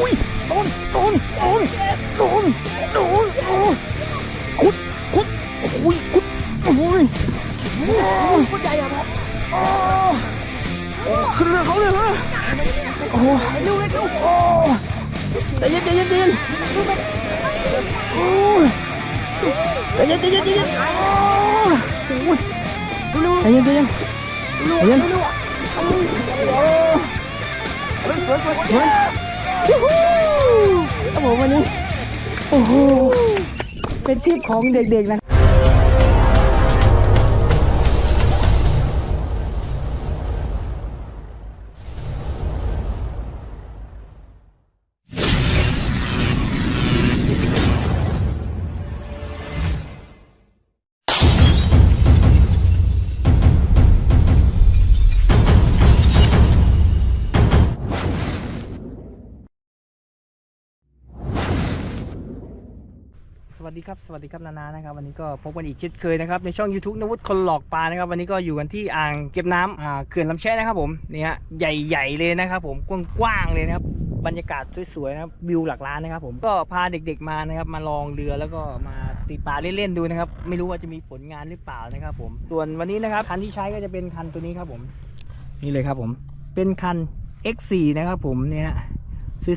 อุ้ยโดนโดนโดนโดนโดนโอ้คุดคุดโอ้ยคุดโอ้ยโอ้ยพูดใหญ่อะครับโอ้โอ้ขึ้นเรือเขาเลยฮะโอ้เร็วเร็วโอ้ใจเย็นใจเย็นใจเย็นโอ้ยใจเย็นใจเย็นใจเย็นโอ้ยใจเย็นใจเย็นใจเย็นสวยสวยสวย ยูฮูครับผมวันนี้ โอ้โห เป็นทริปของเด็กๆนะ วัสดีครับสวัสดีครับนานานะครับวันนี้ก็พบกันอีกเช่นเคยนะครับในช่อง YouTube นวุฒิคนหลอกปลานะครับวันนี้ก็อยู่กันที่อ่างเก็บน้ำอ่าเขื่อนลำแช่นะครับผมนี่ฮะใหญ่ๆเลยนะครับผมกว้างๆเลยนะครับบรรยากาศสวยๆนะครับวิวหลักล้านนะครับผมก็พาเด็กๆมานะครับมาลองเรือแล้วก็มาตีปลาเล่นๆดูนะครับไม่รู้ว่าจะมีผลงานหรือเปล่านะครับผมส่วนวันนี้นะครับคันที่ใช้ก็จะเป็นคันตัวนี้ครับผมนี่เลยครับผมเป็นคัน X4 นะครับผมเนี่ย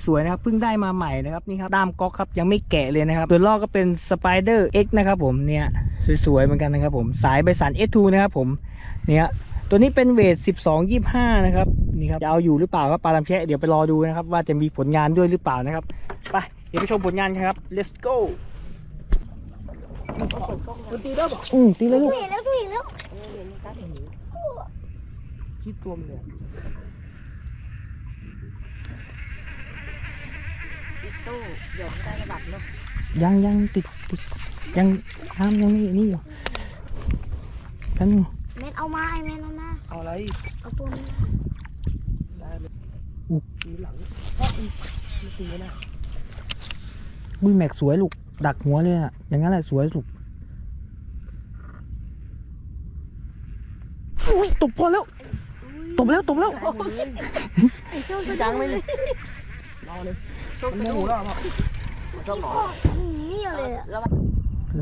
สวยๆนะครับเพิ่งได้มาใหม่นะครับนี่ครับด้ามก๊อกครับยังไม่แกะเลยนะครับตัวลอกก็เป็น Spider X นะครับผมเนี่ยสวยๆเหมือนกันนะครับผมสายใบสัน S2 นะครับผมเนี่ยตัวนี้เป็นเวท 12 25 นะครับนี่ครับจะเอาอยู่หรือเปล่าครับปลาลำแคะเดี๋ยวไปรอดูนะครับ ว่าจะมีผลงานด้วยหรือเปล่านะครับไปเดี๋ยวไปชมผลงานกันครับ let's go คุณตีได้บอกอืมตีเลยลูกเห็นแล้วดูอีกแล้วคิดตัวมันเลย ตู้เดี๋ยวไม่ได้ระดับเนาะยังยังติดติดยังน้ำยังไม่นี่อยู่แป๊บนึงแมนเอามาไอแมนเอามาเอาอะไรเอาตัวนี้ได้เลยอุ๊ยตีหลังไม่ตีนะบุ้ยแม็กสวยลูกดักหัวเลยอะอย่างนั้นแหละสวยลูกอุ้ยตบพอแล้วตบแล้วตบแล้วจังไม่เลยเอาเลยโชคดีแล้วครับชอบหนอนี่เลยอะแล้ว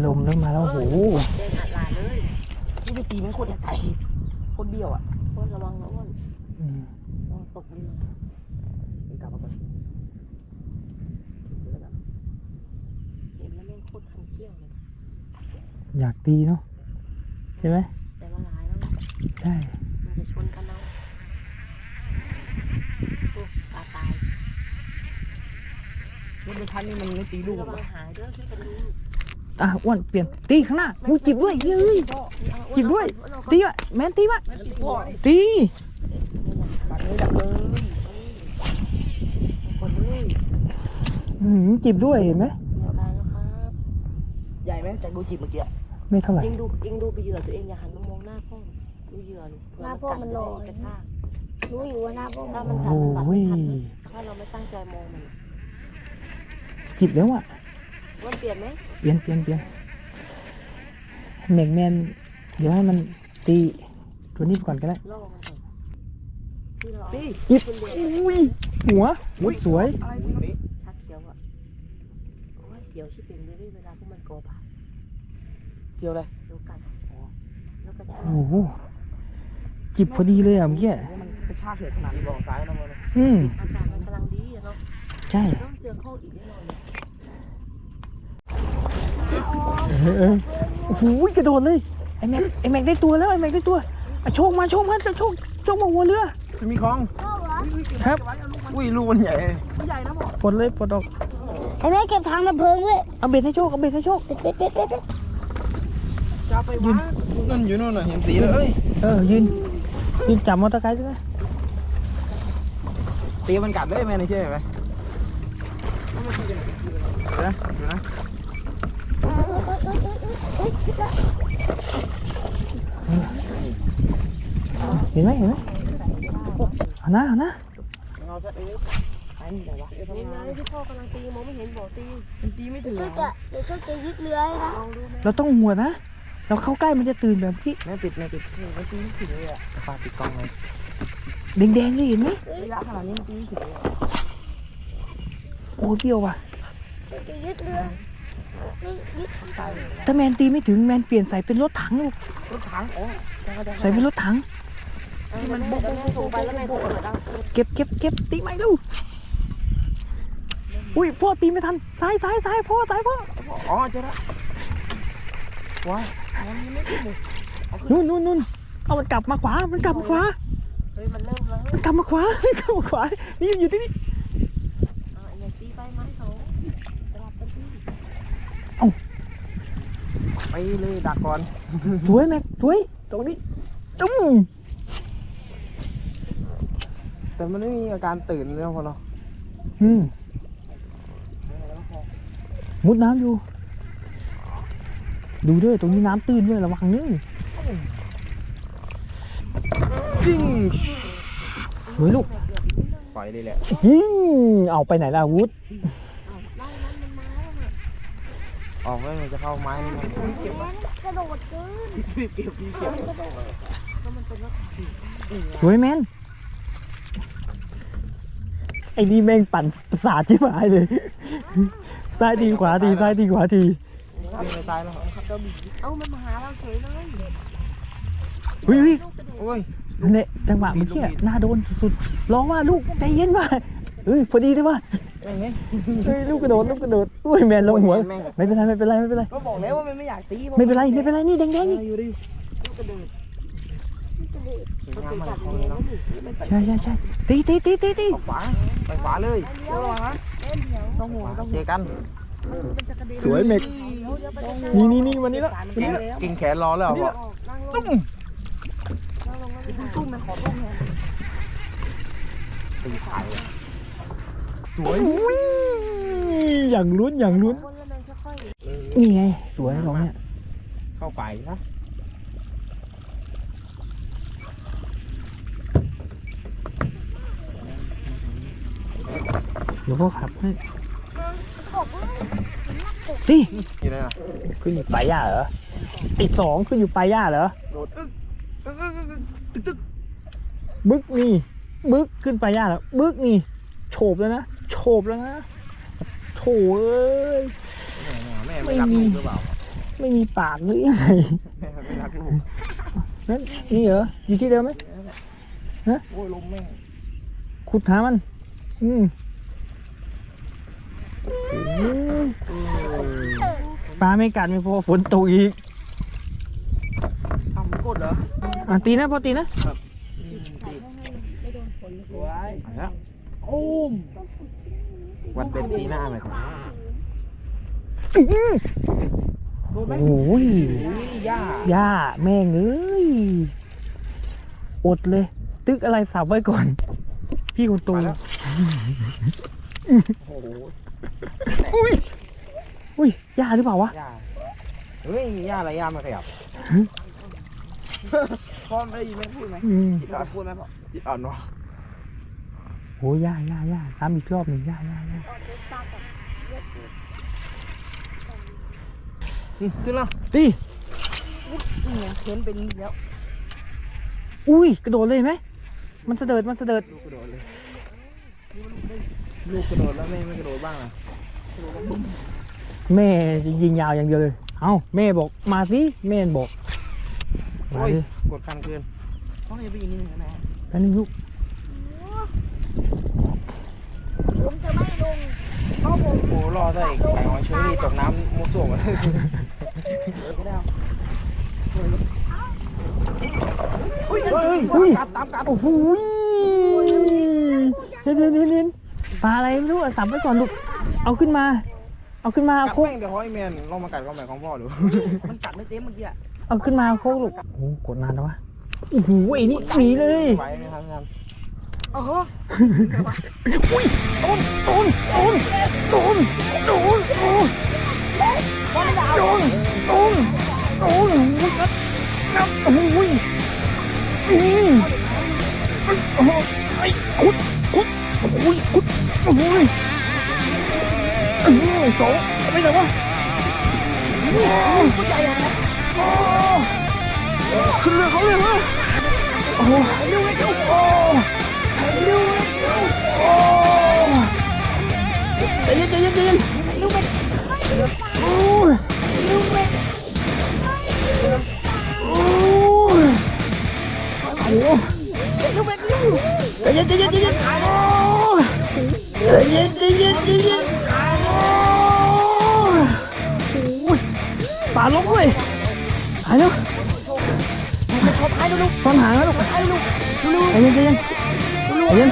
ลมเริ่มมาแล้วโอ้โหเดินอัดลาเลยนี่ไปตีมันโคตรไกลโคตรเบี้ยวอะโคตรระวังนะอ้วนอืมระวังตกดินกลับมาก่อนเห็นแล้วแม่งโคตรคันเขี้ยวเลยอยากตีเนาะใช่ไหมแต่ว่าร้ายแล้วใช่มันจะชนกันเอาโอ้ปลาตาย นี่เป็นพันนี่มันไม่ตีลูกระวังหายด้วยช่วยกันดูอะอ้วนเปลี่ยนตีข้างหน้าอุ้ยจิบด้วยเฮ้ยจิบด้วยตีวะแมนตีวะตีพ่อตีปัดเลยดักเลยคนเลยอืมจิบด้วยเห็นไหมเดียวกันแล้วครับใหญ่ไหมจากดูจีบเมื่อกี้ไม่เท่าไหร่ยิงดูยิงดูไปเหยื่อตัวเองอย่าหันมามองหน้าพ่อดูเหยื่อเผื่อกัดจะได้กระชากรู้อยู่ว่าหน้าพวกมัถ้านมันกัดโอ้มันกัดโหไม่ทันนะถ้าเราไม่ตั้งใจมองมัน จิบแล้วอะมันเปลี่ยนไหมเปลี่ยนเปลี่ยนเปลี่ยนแม็กแมนเดี๋ยวให้มันตีตัวนี้ก่อนก็ได้ล่อมันก่อนที่เราเอาตีหยิบขึ้นเรืออุ้ยหัวหัวสวย อะไรนี่ชักเขียวอะโอ้ยเสียวชิบเป่งเลยเวลาพวกมันโกบะเดียวเลยเดียวกันแล้วก็ชากโอ้โหจิบพอดีเลยอะเมื่อกี้มันกระชากเหตุขนาดนี้บอกซ้ายนะมันอืมอากาศมันกำลังดีอะเนาะใช่ ต้องเจอเข้าอีกแน่นอนเลยเออเออ โอ้โหกระโดดเลยไอ้แม็กไอ้แม็กได้ตัวแล้วไอ้แม็กได้ตัวอโชคมาโชคมาโชคโชคมาหัวเรือจะมีคลองครับ อุ้ยลูกมันใหญ่ใหญ่นะบอกปลดเลยปลดออกไอแม่เก็บทางดับเพลิงด้วยเอาเบ็ดให้โชคเอาเบ็ดให้โชคเป็ดเป็ดเป็ดเด็ดจะไปวะนั่นอยู่นู่นน่ะเห็นสีเลยเอ้ยเออยืนยืนจับมอเตอร์ไซค์ด้วยนะตีมันกัดได้ไหมนี่ใช่ไหมเดี๋ยวนะเดี๋ยวนะ เห็นไหมเห็นไหมเอานะเอานะเอาซะเอ้ยไอ้นี่ไหนวะนี่ไงที่พ่อกำลังตีมองไม่เห็นบอกตีมันตีไม่ถึงช่วยจะเดี๋ยวช่วยจะยึดเรือให้นะลองดูไหมเราต้องหัวนะ เราเข้าใกล้มันจะตื่นแบบที่แม่ติดแม่ติดมันตีไม่ถึงเลยอะปาติดกล้องเลยแดงๆเลยเห็นไหมระยะขนาดนี้มันตีไม่ถึงเลยโอ้เบี้ยวว่ะเดี๋ยวจะยึดเรือนี่ยึด ถ้าแมนตีไม่ถึงแมนเปลี่ยนใส่เป็นรถถังลูกรถถังอ๋อจังก็ได้ใส่เป็นรถถังที่มันบุกบุกบุกไปแล้วแม่โผล่ดังเก็บเก็บเก็บตีไม่ลูกอุ้ยพ่อตีไม่ทันซ้ายซ้ายซ้ายพ่อซ้ายพ่ออ๋อเจอแล้วว้ายนู่นนู่นนู่นเอามันกลับมาขวามันกลับมาขวาเฮ้ยมันเริ่มแล้วมันกลับมาขวามันกลับมาขวานี่มันอยู่ที่นี่ อ่าไอ้เนี่ยตีไปไม้เขากลับไปที่ไป เลยดักก่อน สวยแม็กสวยตรงนี้ตุ้มแต่มันไม่มีอาการตื่นเลยนะพอเราอืมมุดน้ำอยู่ ดูด้วยตรงนี้น้ำตื้นด้วยระวังนี่จริงสวยลูกปล่อยเลยแหละยิงเอาไปไหนล่ะวุฒ ออกไม่มันจะเข้าไม้นี่มันกระโดดเกินเก็บเก็บสวยแมนไอ้นี่แม่งปั่นสาทที่หมายเลยซ้ายทีขวาทีซ้ายทีขวาทีเล่นในตายแล้วเอามันมาหาเราเฉยเลยเฮ้ยโอ้ยนั่นแหละจังหวะเมื่อกี้หน้าโดนสุดๆร้องว่าลูกใจเย็นว่ะเฮ้ยพอดีเลยว่ะยังไงเฮ้ยลูกกระโดดลูกกระโดดอุ้ยแมนลงหัวแม่งไม่เป็นไรไม่เป็นไรไม่เป็นไรก็บอกแล้วว่ามันไม่อยากตีไม่เป็นไรไม่เป็นไรนี่แดงๆนี่อยู่ดิสวยงามมากเลยเนาะใช่ใช่ใช่ตีตีตีตีตีออกขวาไปขวาเลยระวังนะต้องหัวต้องเจอกัน สวยเมกนี่นี่นี่วันนี้ละวันนี้ละกินแขนรอแล้วเหรอตุ้มตุ้มมันขอตุ้มเลยตีถ่ายเลย สวยอุ้ยอย่างลุ้นอย่างลุ้น นี่ไง สวยของเนี่ยเข้าไปนะเดี๋ยวพ่อขับให้ตีอยู่ไหนน่ะขึ้นอยู่ปลายย่าเหรอไอ้สองขึ้นอยู่ปลายย่าเหรอโดดตึ๊กตึ๊กตึ๊กตึ๊กบึกนี่บึกขึ้นปลายย่าแล้วบึกนี่โฉบแล้วนะ โฉบแล้วนะโถเอ้ย แม่ไม่รักลูกหรือเปล่าไม่มีปากหรือยังไงแม่ไม่รักลูกนั่นนี่เหรอ อยู่ที่เดิมไหมโอ้ยลมแม่งขุดหามัน อืมปลาไม่กัดไม่พอฝนตกอีกทำกดเหรออะตีนะพอตีนะสวยแล้วโอ้ม วันเป็นปีหน้าไหมครับอื้อโดนไหมโอ้ยอุ้ยย่าย่าแม่งเอ้ย อดเลย ตึกอะไรสับไว้ก่อน พี่คนโตมาแล้วโอ้โหอุ้ย อุ้ยย่าหรือเปล่าวะย่าเฮ้ยย่าอะไรย่ามาขยับพ่อไม่ได้ยินแม่พูดไหมอืมจิตอ่อนพูดไหมพ่อจิตอ่อนเนาะ โอ้ยย่าย่าย่าซ้ำอีกรอบหนึ่งย่าย่าย่าขึ้นแล้วตีเนี่ยเข็นเป็นแล้วอุ้ยกระโดดเลยไหมมันเสดิร์ดมันเสดิร์ดลูกกระโดดเลยลูกกระโดดแล้วแม่ไม่กระโดดบ้างอะแม่จะยิงยาวอย่างเดียวเลยเอ้าแม่บอกมาสิแม่บอกมาโอ้ยดิกดคันเกินต้องอย่าไปยิงนี่นะแป๊บนึงลูก ผมจะไม่ลงเพราะผมโอ้รอได้ไก่หอยเชอรี่ตกน้ำมุกส่งเลยไม่ได้เฮ้ยเฮ้ยอุ้ยตามกัดโอ้โหเห็นเห็นเห็นปลาอะไรไม่รู้สับไว้ก่อนลูกเอาขึ้นมา เอาขึ้นมาเอาโคกเดี๋ยวห้อยแมนลองมากัดก็แม่ของพ่อดูมันกัดไม่เต็มเมื่อกี้อะเอาขึ้นมาเอาโคกลูกโอ้โหกดนานแล้ววะโอ้โหไอ้นี่หนีเลย โอ้โหอุ้ยโดนโดนโดนโดนโดนโดนโดนโดนโดนนับโอ้ยอืมไอ้คุดคุดโอ้ยคุดโอ้โหยอืมสองไปไหนวะโอ้โหขึ้นเรือเขาเลยวะโอ้โหเร็วเร็ว หายแล้วฟันหางแล้วลูกใจเย็นใจเย็นใจเย็น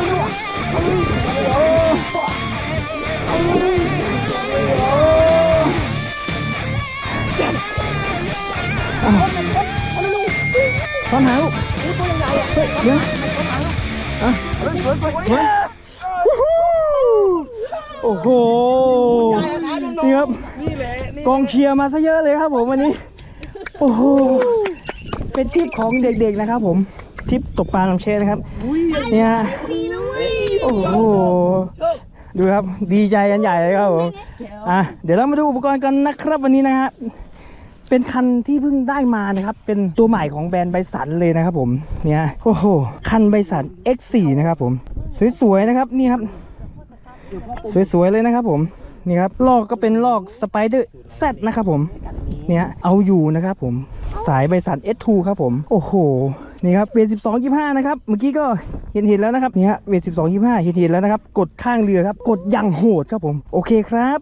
ตอนหาลูกเฮ้ยเดี๋ยวอะเฮ้ยวู้ฮู้โอ้โห นี่ครับนี่แหละนี่กองเชียร์มาซะเยอะเลยครับผมวันนี้ โอ้โห เป็นทริปของเด็กๆนะครับ ผมทริปตกปลาลำเชษนะครับ เนี่ยโอ้โห ดูครับ ดีใจกันใหญ่เลยครับผม อะ เดี๋ยวเรามาดูอุปกรณ์กันนะครับวันนี้นะฮะเป็นคันที่เพิ่งได้มานะครับ เป็นตัวใหม่ของแบรนด์ไบสันเลยนะครับ ผม เนี่ย โอ้โห คันไบสัน X4 นะครับผม สวยๆนะครับนี่ครับ สวยๆเลยนะครับผม นี่ครับ ลอกก็เป็นลอกสไปเดอร์แซนะครับผม เนี่ยเอาอยู่นะครับผมสายใบสัน S2 ครับผม โอ้โห นี่ครับเวท12 25นะครับ เมื่อกี้ก็เห็นเห็นแล้วนะครับเนี่ยเวท12 25เห็นเห็นแล้วนะครับ กดข้างเรือครับ กดอย่างโหดครับผม โอเคครับ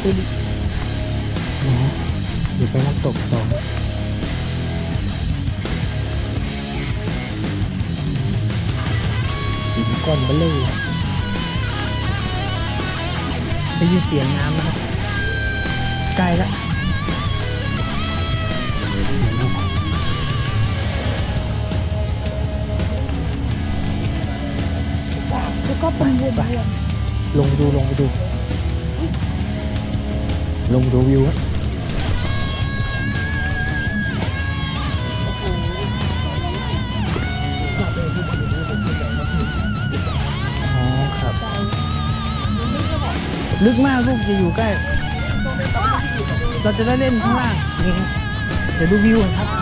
เดี๋ยวไปน้ำตกต่อหินก้อนเบลเลยได้ยินเสียงน้ำนะครับใกล้แล้วแล้วก็เป็นวนไปลงไปดูลงไปดู ลงดูวิวครับอ๋อครับลึกมากลูกจะอยู่ใกล้ เราจะได้เล่นข้างล่างนี่ครับเดี๋ยวดูวิวครับ